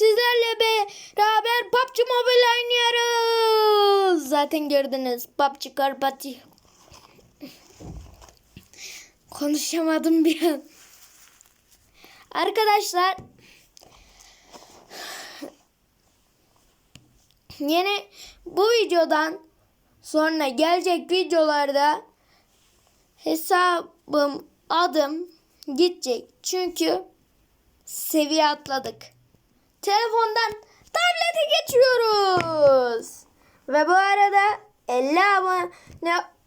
sizlerle beraber PUBG Mobile oynuyoruz. Zaten gördünüz. PUBG Karpati. Konuşamadım bir an. Arkadaşlar yeni bu videodan sonra gelecek videolarda hesabım adım gidecek. Çünkü seviye atladık. Telefondan tablete geçiyoruz. Ve bu arada 50 abone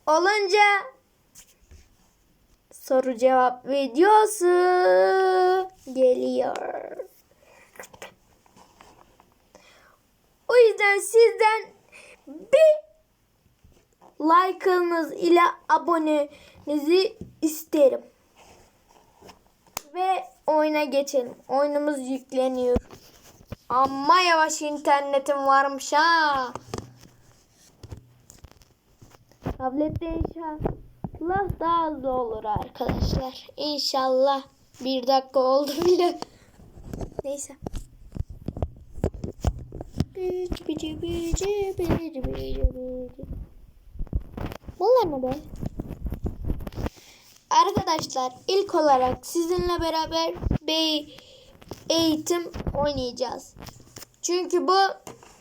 olunca soru cevap videosu geliyor. O yüzden sizden bir like'ınız ile abonenizi isterim. Ve oyuna geçelim. Oyunumuz yükleniyor. Amma yavaş internetim varmış ha. Tablette inşallah daha hızlı olur arkadaşlar. İnşallah. Bir dakika oldu bile. Neyse. Bici bici bici bici bici bici. Bunlar ne be? Arkadaşlar ilk olarak sizinle beraber bir eğitim oynayacağız. Çünkü bu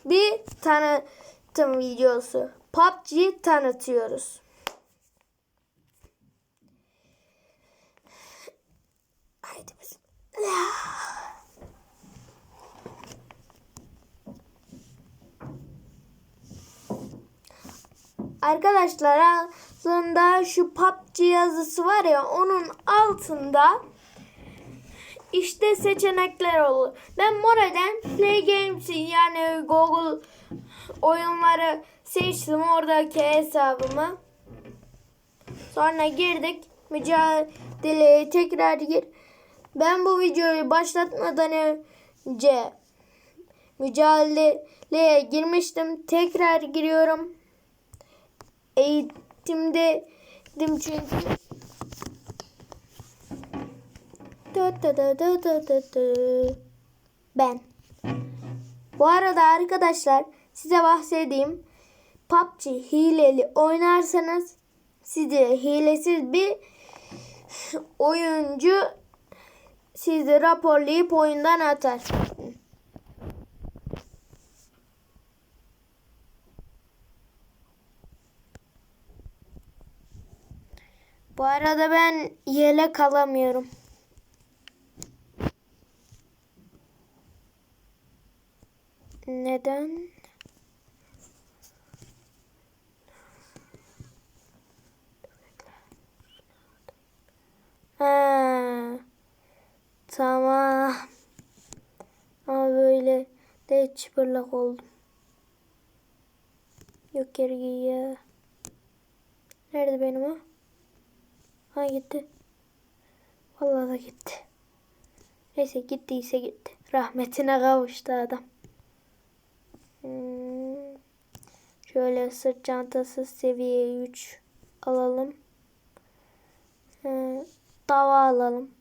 bir tanıtım videosu. PUBG tanıtıyoruz. Haydi bismillah. Arkadaşlar aslında şu PUBG yazısı var ya onun altında işte seçenekler olur. Ben More'den Play Games'i yani Google oyunları seçtim oradaki hesabımı. Sonra girdik. Mücadeleye tekrar gir. Ben bu videoyu başlatmadan önce mücadeleye girmiştim. Tekrar giriyorum. Eğitimde dim çünkü. Ben. Bu arada arkadaşlar size bahsedeyim. PUBG hileli oynarsanız sizi hilesiz bir oyuncu sizi raporlayıp oyundan atar. Bu arada ben yelek alamıyorum. Neden? Ha, tamam. Ama böyle de çıpırlak oldum. Yok geri ya. Nerede benim o? Ha gitti. Vallahi da gitti. Neyse gittiyse gitti. Rahmetine kavuştu adam. Hmm. Şöyle sırt çantası seviye 3 alalım. Ee, dava alalım.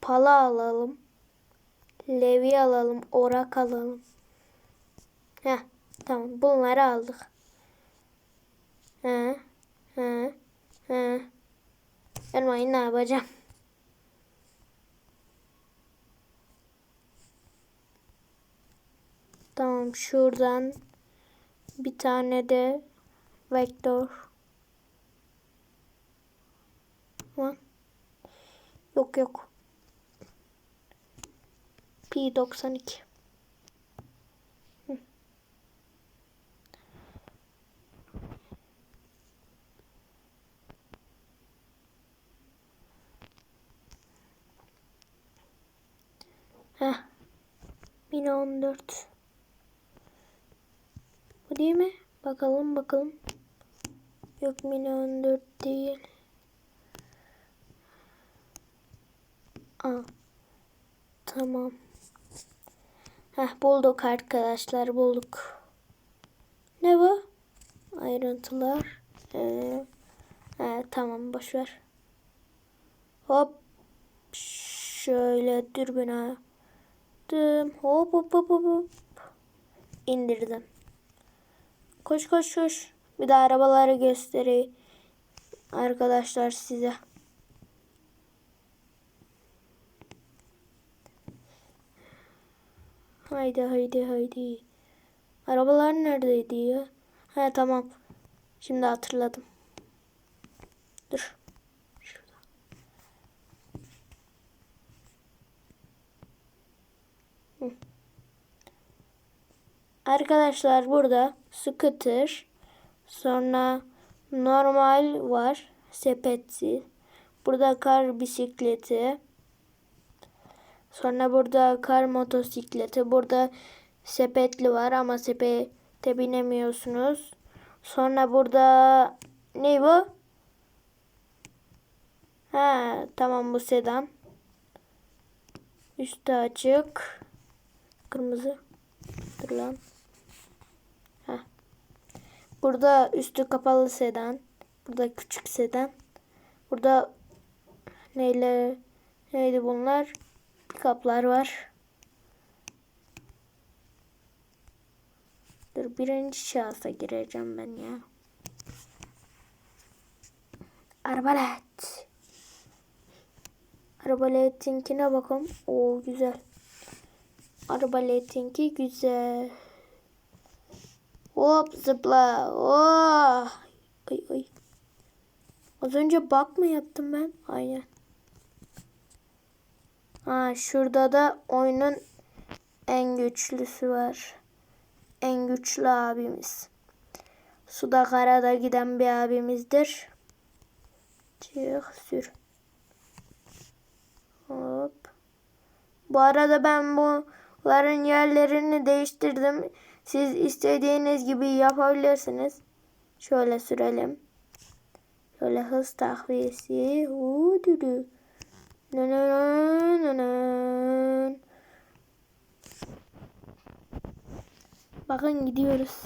Pala alalım. Levi alalım. Orak alalım. Heh, tamam bunları aldık. He, he, he. Elmayı ne yapacağım? Tamam şuradan bir tane de vektör. Tamam. Yok yok. P92. Hı. Heh. 1014. Değil mi? Bakalım bakalım. Yok mini 14 değil. Aa. Tamam. Heh bulduk arkadaşlar bulduk. Ne bu? Ayrıntılar. Ee, he, tamam boşver. Hop. Şöyle dürbüne attım. Hop hop hop hop hop. İndirdim. Koş koş koş. Bir de arabaları göstereyim. Arkadaşlar size. Haydi haydi haydi. Arabalar neredeydi ya? Ha tamam. Şimdi hatırladım. Dur. Arkadaşlar burada scooter, sonra normal var, sepetsi. Burada kar bisikleti. Sonra burada kar motosikleti. Burada sepetli var ama sepete binemiyorsunuz. Sonra burada ne bu? Ha tamam bu sedan. Üstü açık. Kırmızı. Dur lan. Burada üstü kapalı sedan. Burada küçük sedan. Burada neyle neydi bunlar? Kaplar var. Dur birinci şahsa gireceğim ben ya. Arbalet. Arbaletinkine bakalım. Oo güzel. Arbaletinki güzel. Hop zıpla. Oh. Ay ay. Az önce bak mı yaptım ben? Aynen. Ha şurada da oyunun en güçlüsü var. En güçlü abimiz. Suda karada giden bir abimizdir. Çık sür. Hop. Bu arada ben bunların yerlerini değiştirdim. Siz istediğiniz gibi yapabilirsiniz. Şöyle sürelim. Şöyle hız takviyesi. Hududu. Bakın gidiyoruz.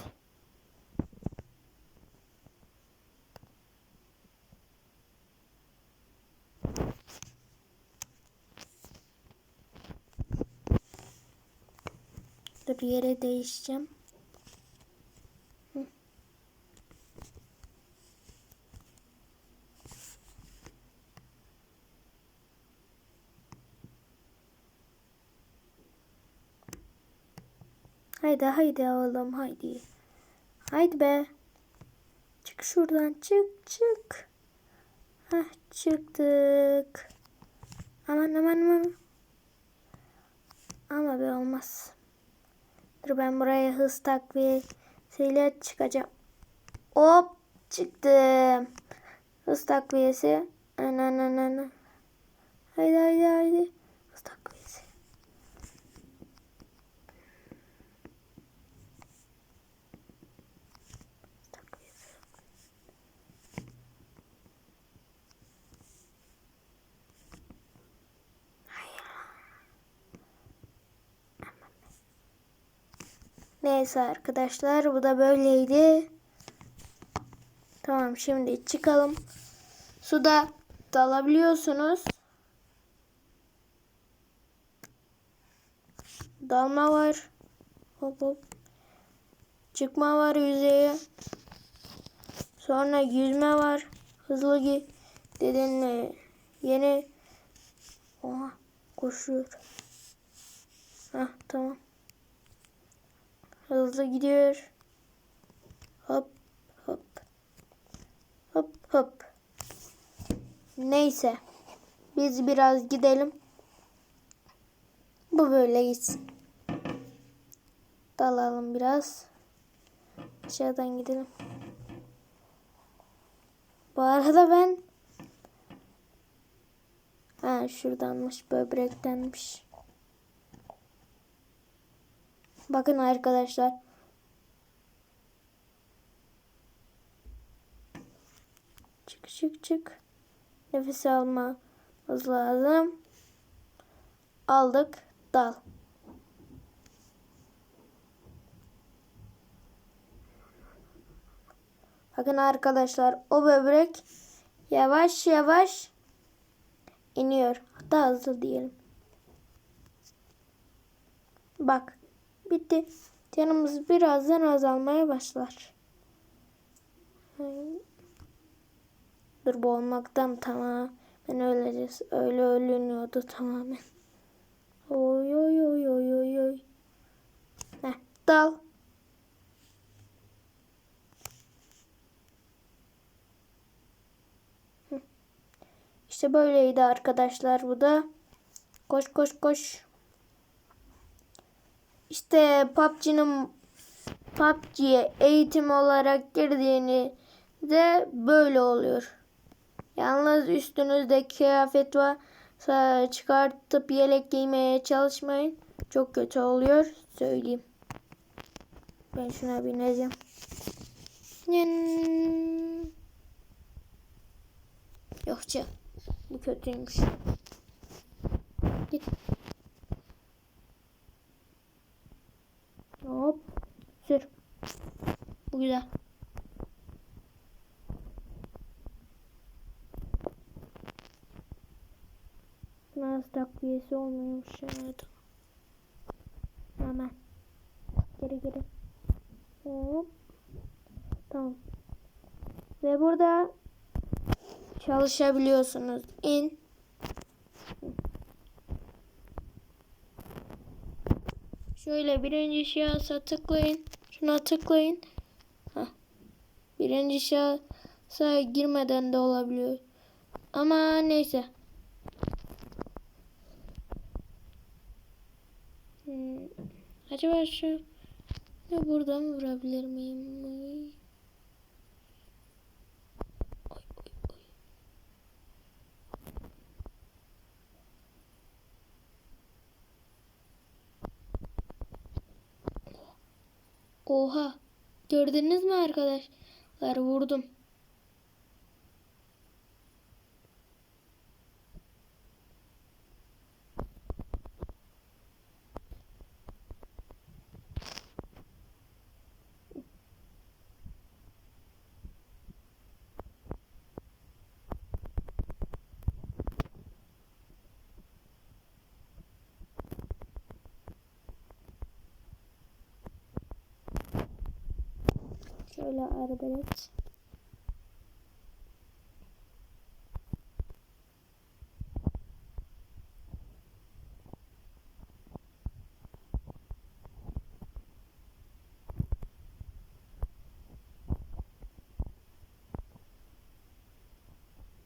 Dur yere değişeceğim. Haydi haydi oğlum haydi. Haydi be. Çık şuradan çık çık. Hah çıktık. Aman aman aman. Ama be olmaz. Dur ben buraya hız takviyesiyle çıkacağım. Hop çıktım. Hız takviyesi. Ana ana ana. Haydi haydi haydi. Neyse arkadaşlar bu da böyleydi. Tamam şimdi çıkalım. Suda dalabiliyorsunuz. Dalma var. Hop hop. Çıkma var yüzeye. Sonra yüzme var. Hızlı git. Dedin yeni Oha koşuyor. Hah tamam. Hızlı gidiyor. Hop hop. Hop hop. Neyse. Biz biraz gidelim. Bu böyle gitsin. Dalalım biraz. Aşağıdan gidelim. Bu arada ben Ha şuradanmış böbrektenmiş. Bakın arkadaşlar. Çık çık çık. Nefes almamız lazım. Aldık. Dal. Bakın arkadaşlar o böbrek yavaş yavaş iniyor. Hatta hızlı diyelim. Bak. Bitti. Canımız birazdan azalmaya başlar. Dur bu olmaktan tamam. Ben öleceğiz. Öyle ölünüyordu tamamen. Oy oy oy oy oy oy. Heh, dal. İşte böyleydi arkadaşlar bu da. Koş koş koş. İşte PUBG'nin PUBG'ye eğitim olarak girdiğini de böyle oluyor. Yalnız üstünüzde kıyafet varsa çıkartıp yelek giymeye çalışmayın. Çok kötü oluyor. Söyleyeyim. Ben şuna bineceğim. Nın. Yok canım. Bu kötüymüş. Git. Hop. Sür. Bu güzel. Naz takviyesi olmuyormuş evet. Hemen. Geri geri. Hop. Tamam. Ve burada çalışabiliyorsunuz. İn. Şöyle birinci şahsa tıklayın. Şuna tıklayın. Heh. Birinci şahsa girmeden de olabiliyor. Ama neyse. Hmm. Acaba şu ne buradan vurabilir miyim? Oy. Oy, oy. Oha. Gördünüz mü arkadaşlar? Vurdum. Şöyle arbelet.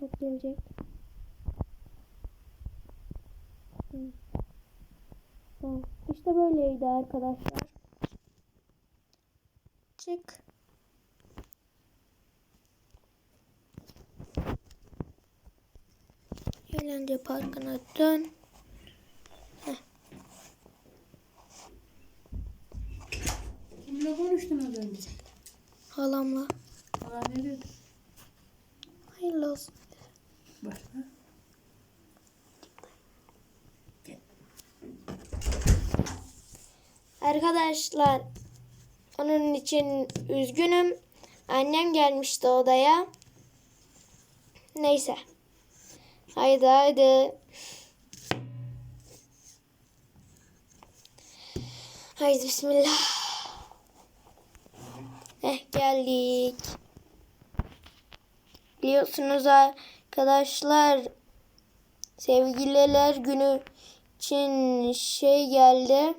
Bak gelecek. İşte böyleydi arkadaşlar. Çık. Eğlence parkına dön. Kimle konuştun az önce? Halamla. Aa ne dedi? Hayırlı olsun. Başka? Arkadaşlar onun için üzgünüm. Annem gelmişti odaya. Neyse. Haydi haydi. Haydi bismillah. Eh geldik. Biliyorsunuz arkadaşlar sevgililer günü için şey geldi.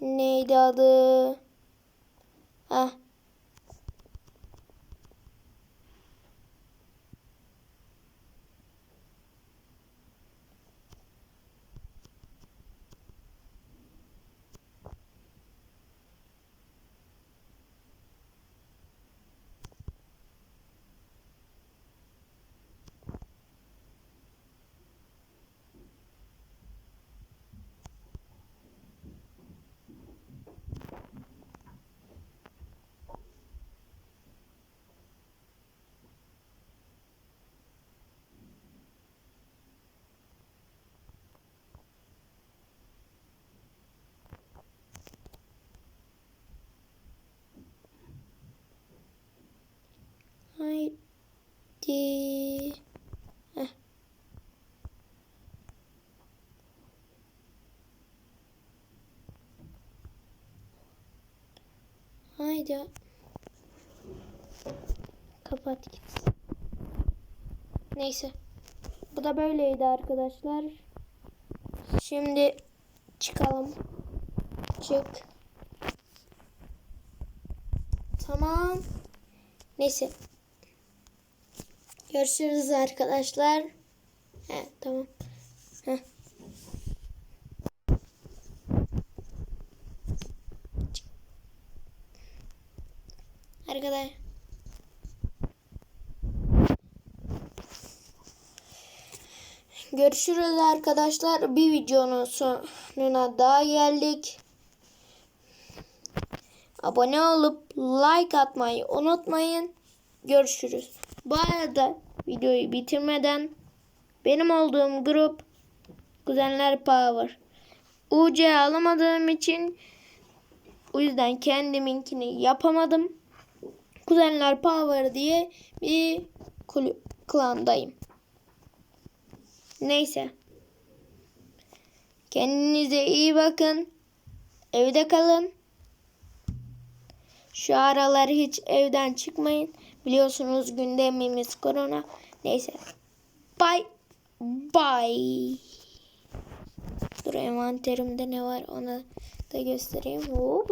Neydi adı? Ah. Ya? Kapat gitsin. Neyse. Bu da böyleydi arkadaşlar. Şimdi çıkalım. Çık. Tamam. Neyse. Görüşürüz arkadaşlar. He, tamam. Arkadaşlar. Görüşürüz arkadaşlar. Bir videonun sonuna daha geldik. Abone olup like atmayı unutmayın. Görüşürüz. Bu arada videoyu bitirmeden benim olduğum grup Kuzenler Power. UC alamadığım için o yüzden kendiminkini yapamadım. Kuzenler Power diye bir klandayım. Neyse. Kendinize iyi bakın. Evde kalın. Şu aralar hiç evden çıkmayın. Biliyorsunuz gündemimiz korona. Neyse. Bye. Bye. Dur envanterimde ne var ona da göstereyim. Oo,